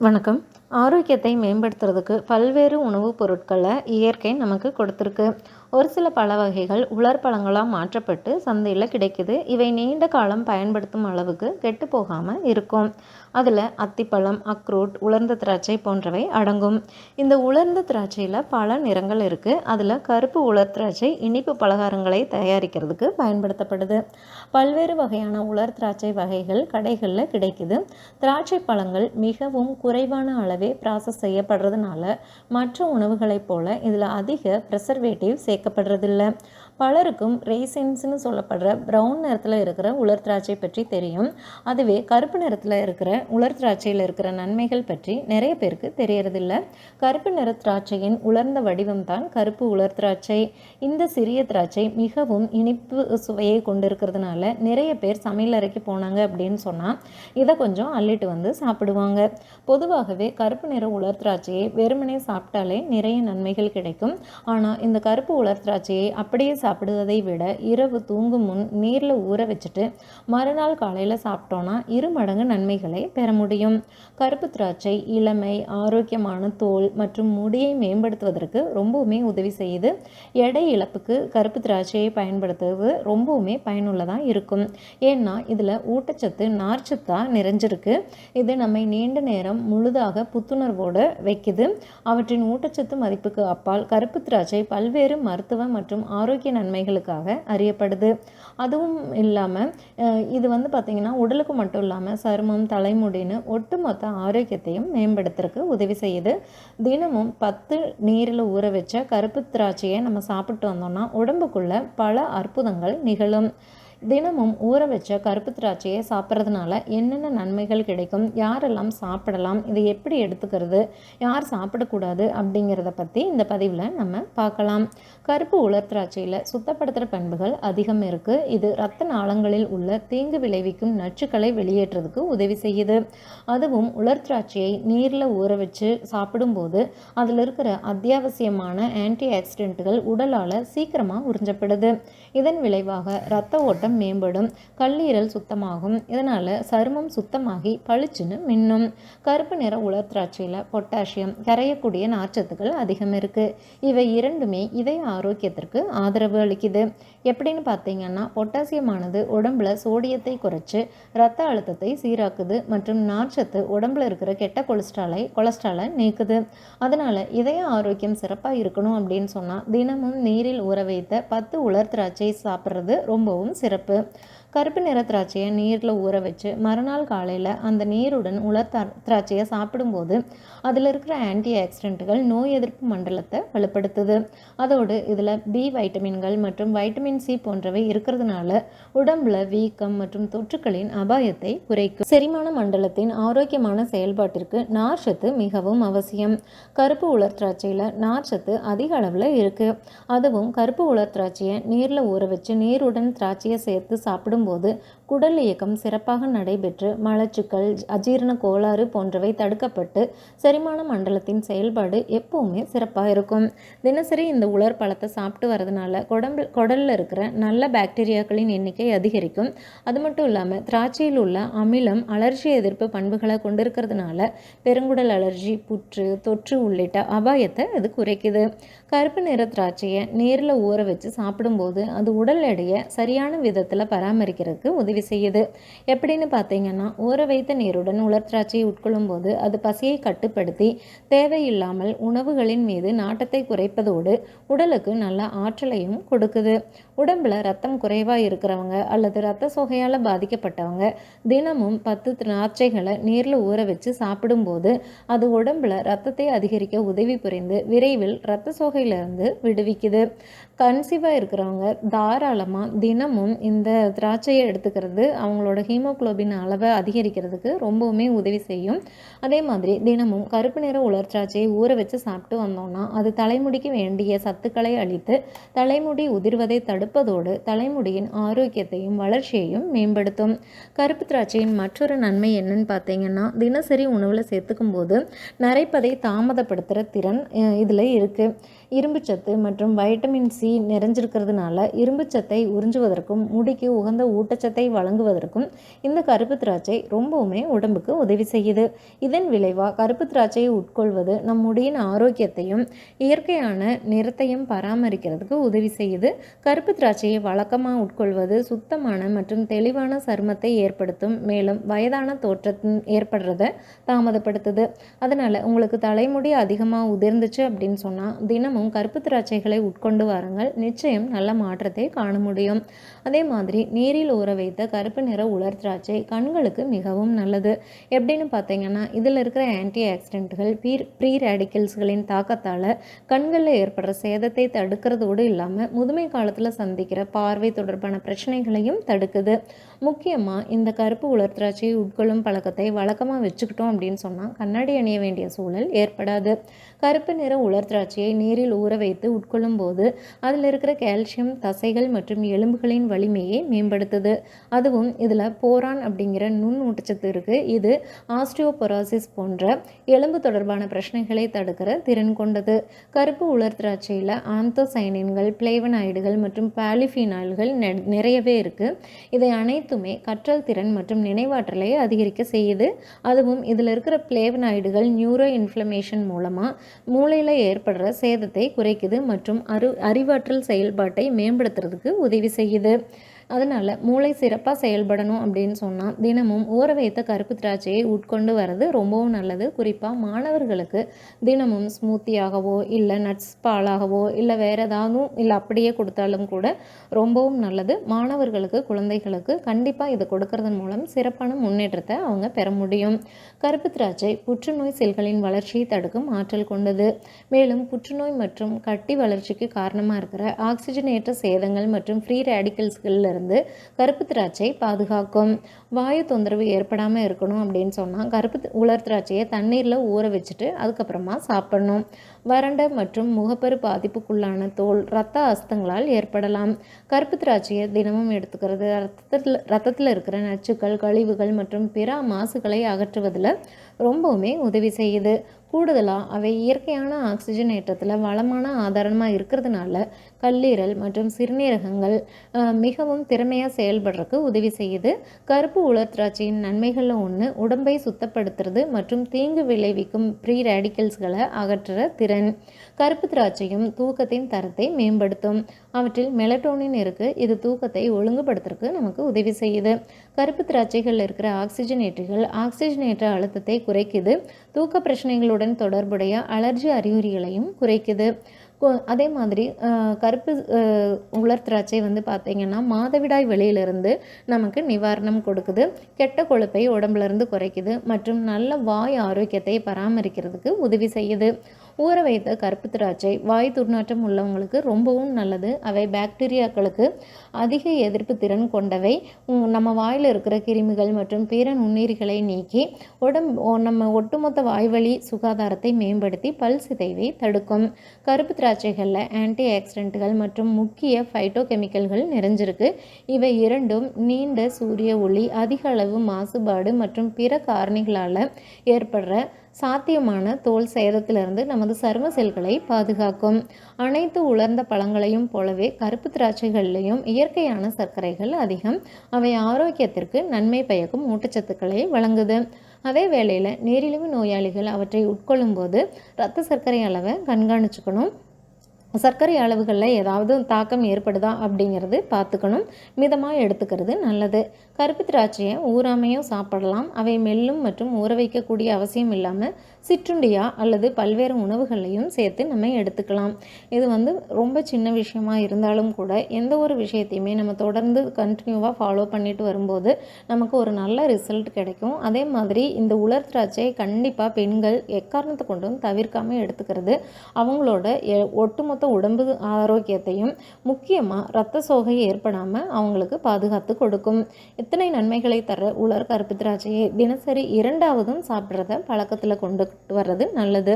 வணக்கம். ஆரோக்கியத்தை மேம்படுத்துறதுக்கு பல்வேறு உணவுப் பொருட்களை இயற்கை நமக்கு கொடுத்துருக்கு. ஒரு சில பழ வகைகள் உலர் பழங்களாக மாற்றப்பட்டு சந்தையில் கிடைக்குது. இவை நீண்ட காலம் பயன்படுத்தும் அளவுக்கு கெட்டு போகாமல் இருக்கும். அதில் அத்திப்பழம் அக்ரூட் உலர்ந்த திராட்சை போன்றவை அடங்கும். இந்த உலர்ந்த திராட்சையில் பல நிறங்கள் இருக்குது அதில் கருப்பு உலர் திராட்சை இனிப்பு பலகாரங்களை தயாரிக்கிறதுக்கு பயன்படுத்தப்படுது. பல்வேறு வகையான உலர் திராட்சை வகைகள் கடைகளில் கிடைக்குது. திராட்சை பழங்கள் மிகவும் குறைவான அளவே ப்ராசஸ் செய்யப்படுறதுனால மற்ற உணவுகளைப் போல இதில் அதிக ப்ரெசர்வேட்டிவ் சேர்க்கப்படுறதில்ல. பலருக்கும் ரேசின்ஸ்னு சொல்லப்படுற ப்ரௌன் நிறத்தில் இருக்கிற உலர் திராட்சை பற்றி தெரியும். அதுவே கருப்பு நிறத்தில் இருக்கிற உலர் திராட்சையில் இருக்கிற நன்மைகள் பற்றி நிறைய பேருக்கு தெரியறதில்ல. கருப்பு நிற திராட்சையின் உலர்ந்த வடிவம் தான் கருப்பு உலர் திராட்சை. இந்த சிறிய திராட்சை மிகவும் இனிப்பு சுவையை கொண்டிருக்கிறதுனால நிறைய பேர் சமையல் அறைக்கு போனாங்க அப்படின்னு சொன்னால் இதை கொஞ்சம் அள்ளிட்டு வந்து சாப்பிடுவாங்க. பொதுவாகவே கருப்பு நிற உலர் திராட்சையை வெறுமனே சாப்பிட்டாலே நிறைய நன்மைகள் கிடைக்கும். ஆனால் இந்த கருப்பு உலர் திராட்சையை அப்படியே சாப்பிடுவதை விட இரவு தூங்கும் முன் நீரில் ஊற வச்சுட்டு மறுநாள் காலையில் சாப்பிட்டோன்னா இரு மடங்கு நன்மைகளை பெற முடியும். கருப்பு திராட்சை இளமை ஆரோக்கியமான தோல் மற்றும் முடியை மேம்படுத்துவதற்கு ரொம்பவுமே உதவி செய்யுது. எடை இழப்புக்கு கருப்பு திராட்சையை பயன்படுத்துவது ரொம்பவுமே பயனுள்ளதாக இருக்கும். ஏன்னா இதில் ஊட்டச்சத்து நார்ச்சத்தாக நிறைஞ்சிருக்கு. இது நம்மை நீண்ட நேரம் முழுதாக புத்துணர்வோடு வைக்குது. அவற்றின் ஊட்டச்சத்து மதிப்புக்கு அப்பால் கருப்பு திராட்சை பல்வேறு மருத்துவ மற்றும் ஆரோக்கிய நன்மைகளுக்காக அறியப்படுது. அதுவும் இல்லாமல் இது வந்து பார்த்திங்கன்னா உடலுக்கு மட்டும் இல்லாமல் சருமம் தலைமுடின்னு ஒட்டுமொத்த ஆரோக்கியத்தையும் மேம்படுத்துறதுக்கு உதவி செய்யுது. தினமும் பத்து நீரில் ஊற வச்ச கருப்பு திராட்சையை நம்ம சாப்பிட்டு வந்தோம்னா உடம்புக்குள்ள பல அற்புதங்கள் நிகழும். தினமும் ஊற வச்ச கருப்பு திராட்சையை சாப்பிட்றதுனால என்னென்ன நன்மைகள் கிடைக்கும்? யாரெல்லாம் சாப்பிடலாம்? இதை எப்படி எடுத்துக்கிறது? யார் சாப்பிடக்கூடாது? அப்படிங்கிறத பற்றி இந்த பதிவில் நம்ம பார்க்கலாம். கருப்பு உலர் திராட்சையில் சுத்தப்படுத்துகிற பண்புகள் அதிகம் இருக்குது இது இரத்த நாளங்களில் உள்ள தீங்கு விளைவிக்கும் நச்சுக்களை வெளியேற்றுறதுக்கு உதவி செய்யுது. அதுவும் உலர் திராட்சையை நீரில் ஊற வச்சு சாப்பிடும்போது அதில் இருக்கிற அத்தியாவசியமான ஆன்டி ஆக்சிடென்ட்டுகள் உடலால் சீக்கிரமாக உறிஞ்சப்படுது. இதன் விளைவாக இரத்த ஓட்டம் மேம்படும் கல்லீரல் சுத்தமாகும். இதனால் சருமம் சுத்தமாகி பளிச்சுன்னு மின்னும். கருப்பு நிற உலர் திராட்சையில் பொட்டாசியம் கரையக்கூடிய நார்ச்சத்துக்கள் அதிகம் இருக்குது இவை இரண்டுமே இதய ஆரோக்கியத்திற்கு ஆதரவு அளிக்குது. எப்படின்னு பார்த்தீங்கன்னா பொட்டாசியமானது உடம்புல சோடியத்தை குறைச்சி ரத்த அழுத்தத்தை சீராக்குது மற்றும் நார்ச்சத்து உடம்புல இருக்கிற கெட்ட கொலஸ்ட்ராலை கொலஸ்ட்ராலை நீக்குது. அதனால் இதய ஆரோக்கியம் சிறப்பாக இருக்கணும் அப்படின்னு சொன்னால் தினமும் நீரில் ஊற வைத்த பத்து உலர் திராட்சை சாப்பிட்றது ரொம்பவும் சிறப்பு. സ്റ്റെപ്പ് கருப்பு நிற திராட்சையை நீரில் ஊற வச்சு மறுநாள் காலையில் அந்த நீருடன் உலர் திராட்சையை சாப்பிடும்போது அதில் இருக்கிற ஆன்டி ஆக்சிடென்ட்டுகள் நோய் எதிர்ப்பு மண்டலத்தை வலுப்படுத்துது. அதோடு இதில் பி வைட்டமின்கள் மற்றும் வைட்டமின் சி போன்றவை இருக்கிறதுனால உடம்புல வீக்கம் மற்றும் தொற்றுக்களின் அபாயத்தை குறைக்கும். செரிமான மண்டலத்தின் ஆரோக்கியமான செயல்பாட்டிற்கு நார்ச்சத்து மிகவும் அவசியம். கருப்பு உலர் திராட்சையில் நார்ச்சத்து அதிக அளவில் இருக்குது அதுவும் கருப்பு உலர் திராட்சையை நீரில் ஊற வச்சு நீருடன் திராட்சையை சேர்த்து சாப்பிடும் போது குடல் இயக்கம் சிறப்பாக நடைபெற்று மலச்சுக்கள் அஜீரண கோளாறு போன்றவை தடுக்கப்பட்டு செரிமான மண்டலத்தின் செயல்பாடு எப்போவுமே சிறப்பாக இருக்கும். தினசரி இந்த உலர் பழத்தை சாப்பிட்டு வரதுனால குடம்பு குடலில் இருக்கிற நல்ல பாக்டீரியாக்களின் எண்ணிக்கை அதிகரிக்கும். அது மட்டும் இல்லாமல் திராட்சையில் உள்ள அமிலம் அலர்ஜி எதிர்ப்பு பண்புகளை கொண்டிருக்கிறதுனால பெருங்குடல் அலர்ஜி புற்று தொற்று உள்ளிட்ட அபாயத்தை அது குறைக்குது. கருப்பு நிற திராட்சையை நேரில் ஊற வச்சு சாப்பிடும்போது அது உடல் எடையை சரியான விதத்தில் பராமரிக்கிறதுக்கு உதவி செய்யுது? எப்படின்னு பார்த்தீங்கன்னா ஊற வைத்த நீருடன் உலர் திராட்சையை உட்கொள்ளும் போது அது பசியை கட்டுப்படுத்தி தேவையில்லாமல் உணவுகளின் மீது நாட்டத்தை குறைப்பதோடு உடலுக்கு நல்ல ஆற்றலையும் கொடுக்குது. உடம்பில் ரத்தம் குறைவாக இருக்கிறவங்க அல்லது ரத்த சோகையால் பாதிக்கப்பட்டவங்க தினமும் பத்து திராட்சைகளை நீரில் ஊற வச்சு சாப்பிடும்போது அது உடம்பில் ரத்தத்தை அதிகரிக்க உதவி புரிந்து விரைவில் ரத்த சோகையிலிருந்து விடுவிக்குது. கன்சீவாக இருக்கிறவங்க தாராளமாக தினமும் இந்த திராட்சையை எடுத்துக்கிறது அவங்களோட ஹீமோக்ளோபின் அளவை அதிகரிக்கிறதுக்கு ரொம்பவுமே உதவி செய்யும். அதே மாதிரி தினமும் கருப்பு நிற உலர் திராட்சையை ஊற வச்சு சாப்பிட்டு வந்தோம்னா அது தலைமுடிக்கு வேண்டிய சத்துக்களை அளித்து தலைமுடி உதிர்வதை தடுப்பதோடு தலைமுடியின் ஆரோக்கியத்தையும் வளர்ச்சியையும் மேம்படுத்தும். கருப்பு திராட்சையின் மற்றொரு நன்மை என்னன்னு பார்த்தீங்கன்னா தினசரி உணவில் சேர்த்துக்கும் போது நரைப்பதை தாமதப்படுத்துகிற திறன் இதில் இருக்குது இரும்புச்சத்து மற்றும் வைட்டமின் சி நிறைஞ்சிருக்கிறதுனால இரும்புச்சத்தை உறிஞ்சுவதற்கும் முடிக்கு உகந்த ஊட்டச்சத்தை வழங்குவதற்கும் இந்த கருப்பு திராட்சை ரொம்பவுமே உடம்புக்கு உதவி செய்யுது. இதன் விளைவாக கருப்பு திராட்சையை உட்கொள்வது நம் முடியின் ஆரோக்கியத்தையும் இயற்கையான நிறத்தையும் பராமரிக்கிறதுக்கு உதவி செய்யுது. கருப்பு திராட்சையை வழக்கமாக உட்கொள்வது சுத்தமான மற்றும் தெளிவான சருமத்தை ஏற்படுத்தும் மேலும் வயதான தோற்றத்தின் ஏற்படுறத தாமதப்படுத்துது. அதனால் உங்களுக்கு தலைமுடி அதிகமாக உதிர்ந்துச்சு அப்படின்னு சொன்னால் தினமும் கருப்பு திராட்சைகளை உட்கொண்டு வாருங்க. வாருங்கள் நிச்சயம் நல்ல மாற்றத்தை காண முடியும். அதே மாதிரி நீரில் ஊற வைத்த கருப்பு நிற உலர் திராட்சை கண்களுக்கு மிகவும் நல்லது. எப்படின்னு பார்த்தீங்கன்னா இதில் இருக்கிற ஆன்டி ஆக்சிடென்ட்கள் பீர் ப்ரீ ரேடிக்கல்ஸ்களின் தாக்கத்தால் கண்களில் ஏற்படுற சேதத்தை தடுக்கிறதோடு இல்லாமல் முதுமை காலத்தில் சந்திக்கிற பார்வை தொடர்பான பிரச்சனைகளையும் தடுக்குது. முக்கியமாக இந்த கருப்பு உலர் திராட்சையை உட்கொள்ளும் பழக்கத்தை வழக்கமாக வச்சுக்கிட்டோம் அப்படின்னு சொன்னால் கண்ணாடி அணிய வேண்டிய சூழல் ஏற்படாது. கருப்பு நிற உலர் திராட்சையை நீரில் ஊற வைத்து உட்கொள்ளும் போது அதில் இருக்கிற கால்சியம் தசைகள் மற்றும் எலும்புகளின் வலிமையை மேம்படுத்துது. அதுவும் இதில் போரான் அப்படிங்கிற நுண் ஊட்டச்சத்து இருக்குது இது ஆஸ்டியோபொராசிஸ் போன்ற எலும்பு தொடர்பான பிரச்சனைகளை தடுக்கிற திறன் கொண்டது. கருப்பு உலர் திராட்சையில் ஆந்தோசைனின்கள் பிளேவனாய்டுகள் மற்றும் பாலிஃபினால்கள் நிறையவே இருக்குது இதை அனைத்துமே கற்றல் திறன் மற்றும் நினைவாற்றலை அதிகரிக்க செய்யுது. அதுவும் இதில் இருக்கிற பிளேவனாய்டுகள் நியூரோ இன்ஃப்ளமேஷன் மூலமாக மூளையில் ஏற்படுற சேதத்தை குறைக்குது மற்றும் அறி அறிவாற்றல் செயல்பாட்டை மேம்படுத்துறதுக்கு உதவி செய்யுது. அதனால் மூளை சிறப்பாக செயல்படணும் அப்படின்னு சொன்னால் தினமும் ஊற வைத்த கருப்பு திராட்சையை உட்கொண்டு வர்றது ரொம்பவும் நல்லது. குறிப்பாக மாணவர்களுக்கு தினமும் ஸ்மூத்தியாகவோ இல்லை நட்ஸ் பாலாகவோ இல்லை வேறு ஏதாவது இல்லை அப்படியே கொடுத்தாலும் கூட ரொம்பவும் நல்லது. மாணவர்களுக்கு குழந்தைகளுக்கு கண்டிப்பாக இதை கொடுக்கறதன் மூலம் சிறப்பான முன்னேற்றத்தை அவங்க பெற முடியும். கருப்பு திராட்சை புற்றுநோய் செல்களின் வளர்ச்சியை தடுக்கும் ஆற்றல் கொண்டது. மேலும் புற்றுநோய் மற்றும் கட்டி வளர்ச்சிக்கு காரணமாக இருக்கிற ஆக்சிஜனேற்ற சேதங்கள் மற்றும் ஃப்ரீ ரேடிக்கல்ஸ்களில் இருந்து கருப்பு திராட்சை பாதுகாக்கும். வாயு தொந்தரவு ஏற்படாமல் இருக்கணும் அப்படின்னு சொன்னால் கருப்பு உலர் திராட்சையை தண்ணீரில் ஊற வச்சுட்டு அதுக்கப்புறமா சாப்பிடணும். வறண்ட மற்றும் முகப்பரு பாதிப்புக்குள்ளான தோல் இரத்த அஸ்தங்களால் ஏற்படலாம். கருப்பு திராட்சையை தினமும் எடுத்துக்கிறது. ரத்தத்தில் ரத்தத்தில் இருக்கிற நச்சுக்கள் கழிவுகள் மற்றும் பிற மாசுகளை அகற்றுவதில் ரொம்பவுமே உதவி செய்யுது. கூடுதலாக அவை இயற்கையான ஆக்சிஜன் ஏற்றத்தில் வளமான ஆதாரமாக இருக்கிறதுனால கல்லீரல் மற்றும் சிறுநீரகங்கள் மிகவும் திறமையாக செயல்படுறதுக்கு உதவி செய்யுது. கருப்பு உலர் திராட்சையின் நன்மைகளில் ஒன்று உடம்பை சுத்தப்படுத்துறது மற்றும் தீங்கு விளைவிக்கும் ப்ரீ ரேடிக்கல்ஸ்களை அகற்றுற திறன் கருப்பு திராட்சையும் தூக்கத்தின் தரத்தை மேம்படுத்தும். அவற்றில் மெலட்டோனின் இருக்குது இது தூக்கத்தை ஒழுங்குபடுத்துறதுக்கு நமக்கு உதவி செய்யுது. கருப்பு திராட்சைகளில் இருக்கிற ஆக்சிஜனேற்றிகள் ஆக்சிஜனேற்ற அழுத்தத்தை குறைக்குது. தூக்க பிரச்சனைகளுடன் தொடர்புடைய அலர்ஜி அறிகுறிகளையும் குறைக்குது. அதே மாதிரி கருப்பு உலர் திராட்சை வந்து பார்த்திங்கன்னா மாதவிடாய் வெளியிலிருந்து நமக்கு நிவாரணம் கொடுக்குது. கெட்ட கொழுப்பை உடம்புலேருந்து குறைக்குது. மற்றும் நல்ல வாய் ஆரோக்கியத்தை பராமரிக்கிறதுக்கு உதவி செய்யுது. ஊற வைத்த கருப்பு திராட்சை வாய் துர்நாற்றம் உள்ளவங்களுக்கு ரொம்பவும் நல்லது. அவை பாக்டீரியாக்களுக்கு அதிக எதிர்ப்பு திறன் கொண்டவை. நம்ம வாயில் இருக்கிற கிருமிகள் மற்றும் பிற நுண்ணீர்களை நீக்கி உடம்பு நம்ம ஒட்டுமொத்த வாய்வழி சுகாதாரத்தை மேம்படுத்தி பல் சிதைவை தடுக்கும். கருப்பு திராட்சைகளில் ஆன்டி ஆக்சிடென்ட்கள் மற்றும் முக்கிய ஃபைட்டோ கெமிக்கல்கள் நிறைஞ்சிருக்கு. இவை இரண்டும் நீண்ட சூரிய ஒளி அதிக அளவு மாசுபாடு மற்றும் பிற காரணிகளால் ஏற்படுற சாத்தியமான தோல் சேதத்திலிருந்து நமது சரும செல்களை பாதுகாக்கும். அனைத்து உலர்ந்த பழங்களையும் போலவே கருப்பு திராட்சைகள்லையும் இயற்கையான சர்க்கரைகள் அதிகம். அவை ஆரோக்கியத்திற்கு நன்மை பயக்கும் ஊட்டச்சத்துக்களை வழங்குது. அதே வேளையில் நீரிழிவு நோயாளிகள் அவற்றை உட்கொள்ளும்போது இரத்த சர்க்கரை அளவை கண்காணிச்சுக்கணும். சர்க்கரை அளவுகளில் ஏதாவது தாக்கம் ஏற்படுதா அப்படிங்கிறது பார்த்துக்கணும். மிதமாக எடுத்துக்கிறது நல்லது. கருப்பு திராட்சையை ஊறாமையும் சாப்பிடலாம். அவை மெல்லும் மற்றும் ஊற வைக்கக்கூடிய அவசியம் இல்லாமல் சிற்றுண்டியா அல்லது பல்வேறு உணவுகளையும் சேர்த்து நம்ம எடுத்துக்கலாம். இது வந்து ரொம்ப சின்ன விஷயமா இருந்தாலும் கூட எந்த ஒரு விஷயத்தையுமே நம்ம தொடர்ந்து கண்டினியூவாக ஃபாலோ பண்ணிட்டு வரும்போது நமக்கு ஒரு நல்ல ரிசல்ட் கிடைக்கும். அதே மாதிரி இந்த உலர் திராட்சையை கண்டிப்பாக பெண்கள் எக்காரணத்தை கொண்டும் தவிர்க்காமல் எடுத்துக்கிறது. அவங்களோட ஒட்டுமொத்த ஒட்டுமொத்த உடம்பு ஆரோக்கியத்தையும் முக்கியமாக இரத்த சோகை ஏற்படாமல் அவங்களுக்கு பாதுகாத்து கொடுக்கும். இத்தனை நன்மைகளை தர உலர் கருப்பு திராட்சையை தினசரி இரண்டாவதும் சாப்பிட்றத பழக்கத்தில் கொண்டு வர்றது நல்லது.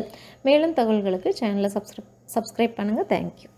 மேலும் தகவல்களுக்கு சேனலை சப்ஸ்கிரைப் சப்ஸ்கிரைப் பண்ணுங்கள் தேங்க்யூ